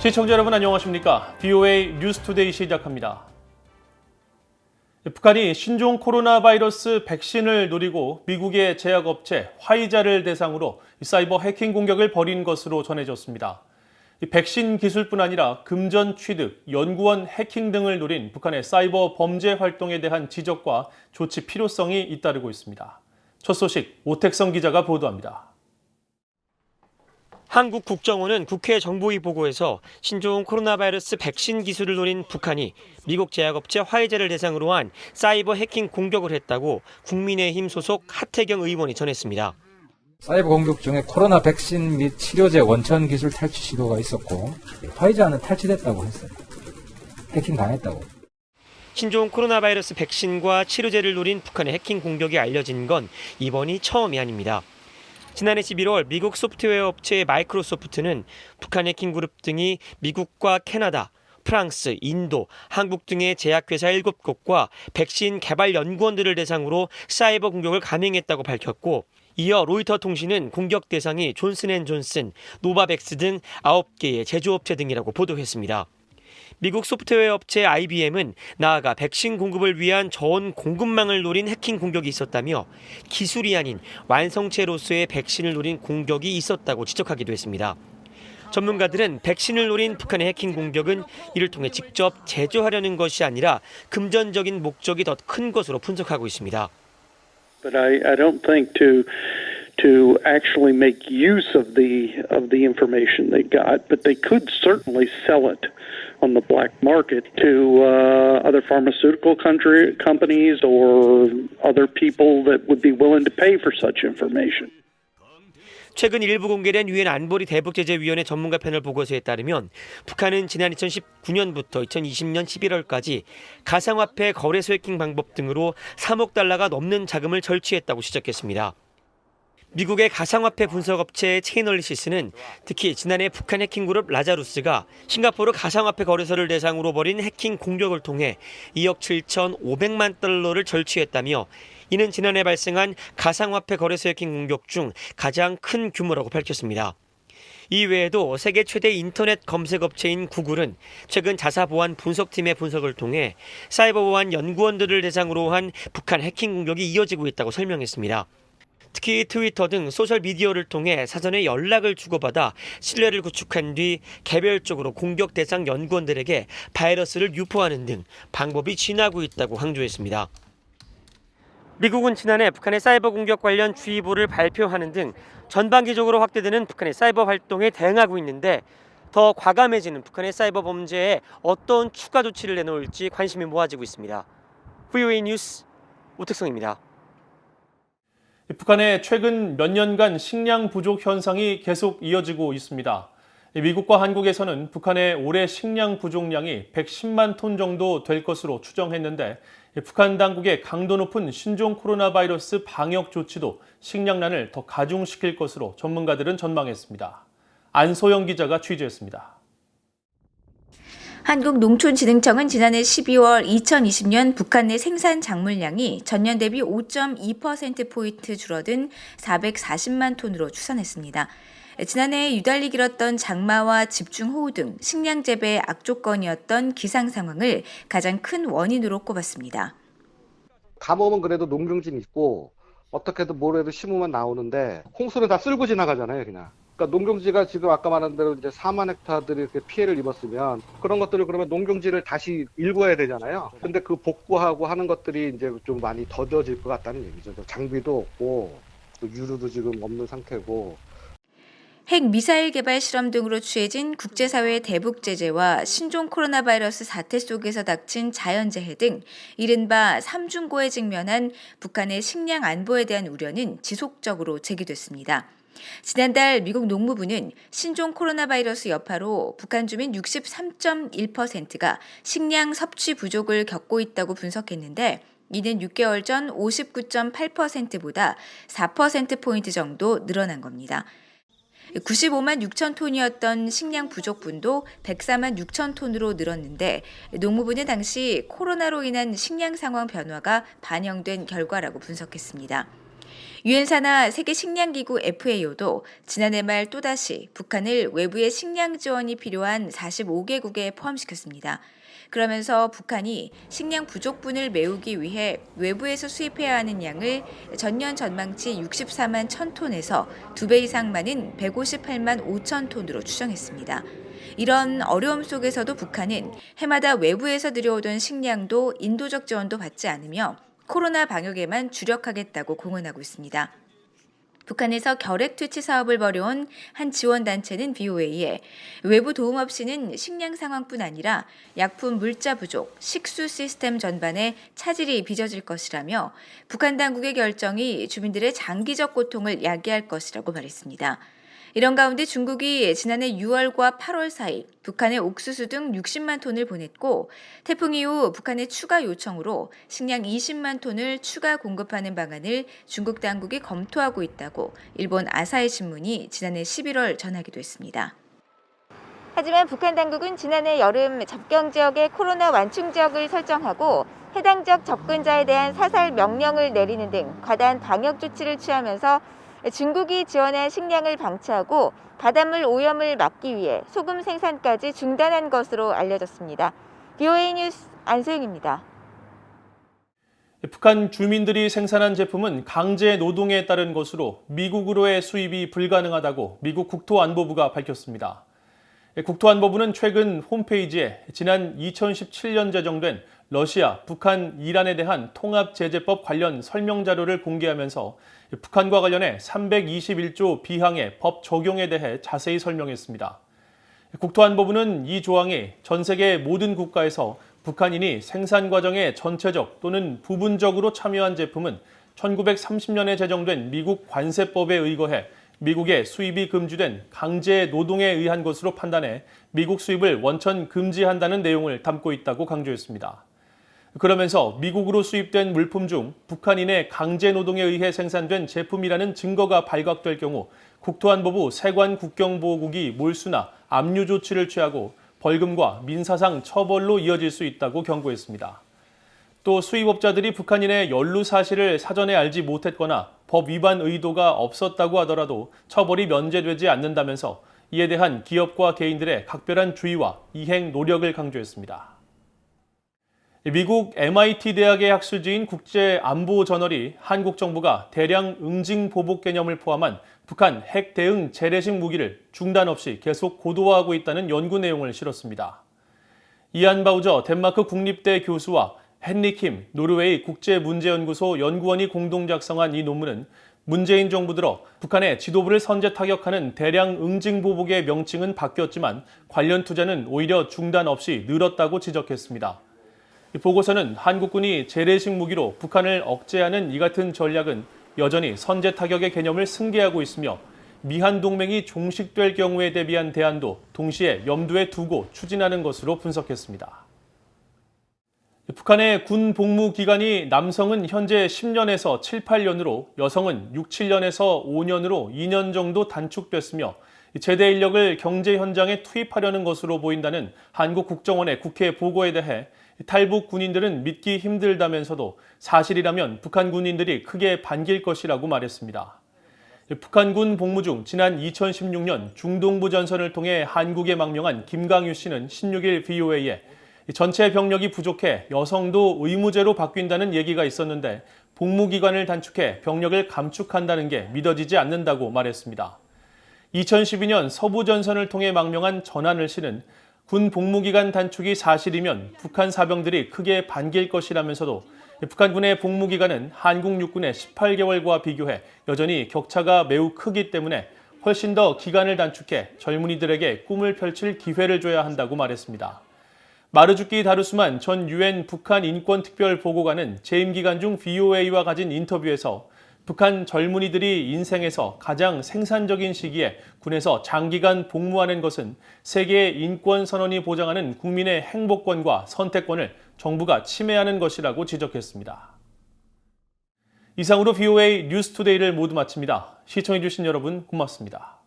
시청자 여러분 안녕하십니까? BOA 뉴스투데이 시작합니다. 북한이 신종 코로나 바이러스 백신을 노리고 미국의 제약업체 화이자를 대상으로 사이버 해킹 공격을 벌인 것으로 전해졌습니다. 이 백신 기술뿐 아니라 금전 취득, 연구원 해킹 등을 노린 북한의 사이버 범죄 활동에 대한 지적과 조치 필요성이 잇따르고 있습니다. 첫 소식 오택성 기자가 보도합니다. 한국 국정원은 국회 정보위 보고에서 신종 코로나 바이러스 백신 기술을 노린 북한이 미국 제약업체 화이자를 대상으로 한 사이버 해킹 공격을 했다고 국민의힘 소속 하태경 의원이 전했습니다. 사이버 공격 중에 코로나 백신 및 치료제 원천 기술 탈취 시도가 있었고 화이자는 탈취됐다고 했어요. 해킹 당했다고. 신종 코로나 바이러스 백신과 치료제를 노린 북한의 해킹 공격이 알려진 건 이번이 처음이 아닙니다. 지난해 11월 미국 소프트웨어 업체 마이크로소프트는 북한 해킹 그룹 등이 미국과 캐나다, 프랑스, 인도, 한국 등의 제약회사 7곳과 백신 개발 연구원들을 대상으로 사이버 공격을 감행했다고 밝혔고 이어 로이터 통신은 공격 대상이 존슨앤존슨, 노바백스 등 9개의 제조업체 등이라고 보도했습니다. 미국 소프트웨어 업체 IBM은 나아가 백신 공급을 위한 저온 공급망을 노린 해킹 공격이 있었다며 기술이 아닌 완성체로서의 백신을 노린 공격이 있었다고 지적하기도 했습니다. 전문가들은 백신을 노린 북한의 해킹 공격은 이를 통해 직접 제조하려는 것이 아니라 금전적인 목적이 더 큰 것으로 분석하고 있습니다. but I, I don't think to to actually make use of the of the information they got, but they could certainly sell it on the black market to uh, other pharmaceutical country companies or other people that would be willing to pay for such information. 최근 일부 공개된 유엔 안보리 대북 제재 위원회 전문가 패널 보고서에 따르면 북한은 지난 2019년부터 2020년 11월까지 가상화폐 거래 소 해킹 방법 등으로 3억 달러가 넘는 자금을 절취했다고 지적했습니다. 미국의 가상화폐 분석업체 체이널리시스는 특히 지난해 북한 해킹 그룹 라자루스가 싱가포르 가상화폐 거래소를 대상으로 벌인 해킹 공격을 통해 2억 7,500만 달러를 절취했다며 이는 지난해 발생한 가상화폐 거래소 해킹 공격 중 가장 큰 규모라고 밝혔습니다. 이 외에도 세계 최대 인터넷 검색 업체인 구글은 최근 자사 보안 분석팀의 분석을 통해 사이버 보안 연구원들을 대상으로 한 북한 해킹 공격이 이어지고 있다고 설명했습니다. 특히 트위터 등 소셜 미디어를 통해 사전에 연락을 주고받아 신뢰를 구축한 뒤 개별적으로 공격 대상 연구원들에게 바이러스를 유포하는 등 방법이 진화하고 있다고 강조했습니다. 미국은 지난해 북한의 사이버 공격 관련 주의보를 발표하는 등 전반기적으로 확대되는 북한의 사이버 활동에 대응하고 있는데 더 과감해지는 북한의 사이버 범죄에 어떤 추가 조치를 내놓을지 관심이 모아지고 있습니다. VOA 뉴스 오택성입니다. 북한의 최근 몇 년간 식량 부족 현상이 계속 이어지고 있습니다. 미국과 한국에서는 북한의 올해 식량 부족량이 110만 톤 정도 될 것으로 추정했는데 북한 당국의 강도 높은 신종 코로나 바이러스 방역 조치도 식량난을 더 가중시킬 것으로 전문가들은 전망했습니다. 안소영 기자가 취재했습니다. 한국농촌진흥청은 지난해 12월 2020년 북한 내 생산 작물량이 전년 대비 5.2%포인트 줄어든 440만 톤으로 추산했습니다. 지난해 유달리 길었던 장마와 집중호우 등 식량 재배의 악조건이었던 기상 상황을 가장 큰 원인으로 꼽았습니다. 가뭄은 그래도 농경진 있고 어떻게든 뭐래도 심으면 나오는데 홍수는 다 쓸고 지나가잖아요, 그냥. 그러니까 농경지가 지금 아까 말한 대로 이제 4만 헥타들이 이렇게 피해를 입었으면 그런 것들을 그러면 농경지를 다시 일궈야 되잖아요. 근데 그 복구하고 하는 것들이 이제 좀 많이 더뎌질 것 같다는 얘기죠. 장비도 없고 또 유류도 지금 없는 상태고 핵 미사일 개발 실험 등으로 취해진 국제사회의 대북 제재와 신종 코로나 바이러스 사태 속에서 닥친 자연재해 등 이른바 삼중고에 직면한 북한의 식량 안보에 대한 우려는 지속적으로 제기됐습니다. 지난달 미국 농무부는 신종 코로나 바이러스 여파로 북한 주민 63.1%가 식량 섭취 부족을 겪고 있다고 분석했는데 이는 6개월 전 59.8%보다 4%포인트 정도 늘어난 겁니다. 95만 6천 톤이었던 식량 부족분도 104만 6천 톤으로 늘었는데 농무부는 당시 코로나로 인한 식량 상황 변화가 반영된 결과라고 분석했습니다. 유엔사나 세계식량기구 FAO도 지난해 말 또다시 북한을 외부의 식량 지원이 필요한 45개국에 포함시켰습니다. 그러면서 북한이 식량 부족분을 메우기 위해 외부에서 수입해야 하는 양을 전년 전망치 64만 1000톤에서 두배 이상 많은 158만 5천 톤으로 추정했습니다. 이런 어려움 속에서도 북한은 해마다 외부에서 들여오던 식량도 인도적 지원도 받지 않으며 코로나 방역에만 주력하겠다고 공언하고 있습니다. 북한에서 결핵 퇴치 사업을 벌여온 한 지원단체는 BOA에 외부 도움 없이는 식량 상황뿐 아니라 약품 물자 부족, 식수 시스템 전반에 차질이 빚어질 것이라며 북한 당국의 결정이 주민들의 장기적 고통을 야기할 것이라고 말했습니다. 이런 가운데 중국이 지난해 6월과 8월 사이 북한에 옥수수 등 60만 톤을 보냈고 태풍 이후 북한의 추가 요청으로 식량 20만 톤을 추가 공급하는 방안을 중국 당국이 검토하고 있다고 일본 아사히 신문이 지난해 11월 전하기도 했습니다. 하지만 북한 당국은 지난해 여름 접경 지역의 코로나 완충 지역을 설정하고 해당 지역 접근자에 대한 사살 명령을 내리는 등 과다한 방역 조치를 취하면서 중국이 지원한 식량을 방치하고 바닷물 오염을 막기 위해 소금 생산까지 중단한 것으로 알려졌습니다. BOA 뉴스 안소영입니다. 북한 주민들이 생산한 제품은 강제 노동에 따른 것으로 미국으로의 수입이 불가능하다고 미국 국토안보부가 밝혔습니다. 국토안보부는 최근 홈페이지에 지난 2017년 제정된 러시아, 북한, 이란에 대한 통합제재법 관련 설명 자료를 공개하면서 북한과 관련해 321조 비항의 법 적용에 대해 자세히 설명했습니다. 국토안보부는 이 조항이 전 세계 모든 국가에서 북한인이 생산 과정에 전체적 또는 부분적으로 참여한 제품은 1930년에 제정된 미국 관세법에 의거해 미국의 수입이 금지된 강제 노동에 의한 것으로 판단해 미국 수입을 원천 금지한다는 내용을 담고 있다고 강조했습니다. 그러면서 미국으로 수입된 물품 중 북한인의 강제 노동에 의해 생산된 제품이라는 증거가 발각될 경우 국토안보부 세관 국경보호국이 몰수나 압류 조치를 취하고 벌금과 민사상 처벌로 이어질 수 있다고 경고했습니다. 또 수입업자들이 북한인의 연루 사실을 사전에 알지 못했거나 법 위반 의도가 없었다고 하더라도 처벌이 면제되지 않는다면서 이에 대한 기업과 개인들의 각별한 주의와 이행 노력을 강조했습니다. 미국 MIT 대학의 학술지인 국제 안보 저널이 한국 정부가 대량 응징 보복 개념을 포함한 북한 핵 대응 재래식 무기를 중단 없이 계속 고도화하고 있다는 연구 내용을 실었습니다. 이안 바우저 덴마크 국립대 교수와 헨리 킴 노르웨이 국제문제연구소 연구원이 공동 작성한 이 논문은 문재인 정부 들어 북한의 지도부를 선제 타격하는 대량 응징 보복의 명칭은 바뀌었지만 관련 투자는 오히려 중단 없이 늘었다고 지적했습니다. 이 보고서는 한국군이 재래식 무기로 북한을 억제하는 이 같은 전략은 여전히 선제 타격의 개념을 승계하고 있으며 미한 동맹이 종식될 경우에 대비한 대안도 동시에 염두에 두고 추진하는 것으로 분석했습니다. 북한의 군 복무 기간이 남성은 현재 10년에서 7, 8년으로 여성은 6, 7년에서 5년으로 2년 정도 단축됐으며 제대 인력을 경제 현장에 투입하려는 것으로 보인다는 한국 국정원의 국회 보고에 대해 탈북 군인들은 믿기 힘들다면서도 사실이라면 북한 군인들이 크게 반길 것이라고 말했습니다. 북한군 복무 중 지난 2016년 중동부 전선을 통해 한국에 망명한 김강유 씨는 16일 VOA에 전체 병력이 부족해 여성도 의무제로 바뀐다는 얘기가 있었는데 복무 기간을 단축해 병력을 감축한다는 게 믿어지지 않는다고 말했습니다. 2012년 서부 전선을 통해 망명한 전한을 씨는 군 복무기간 단축이 사실이면 북한 사병들이 크게 반길 것이라면서도 북한군의 복무기간은 한국 육군의 18개월과 비교해 여전히 격차가 매우 크기 때문에 훨씬 더 기간을 단축해 젊은이들에게 꿈을 펼칠 기회를 줘야 한다고 말했습니다. 마르주키 다루스만 전 유엔 북한 인권특별보고관은 재임 기간 중 VOA와 가진 인터뷰에서 북한 젊은이들이 인생에서 가장 생산적인 시기에 군에서 장기간 복무하는 것은 세계의 인권 선언이 보장하는 국민의 행복권과 선택권을 정부가 침해하는 것이라고 지적했습니다. 이상으로 VOA 뉴스투데이를 모두 마칩니다. 시청해주신 여러분 고맙습니다.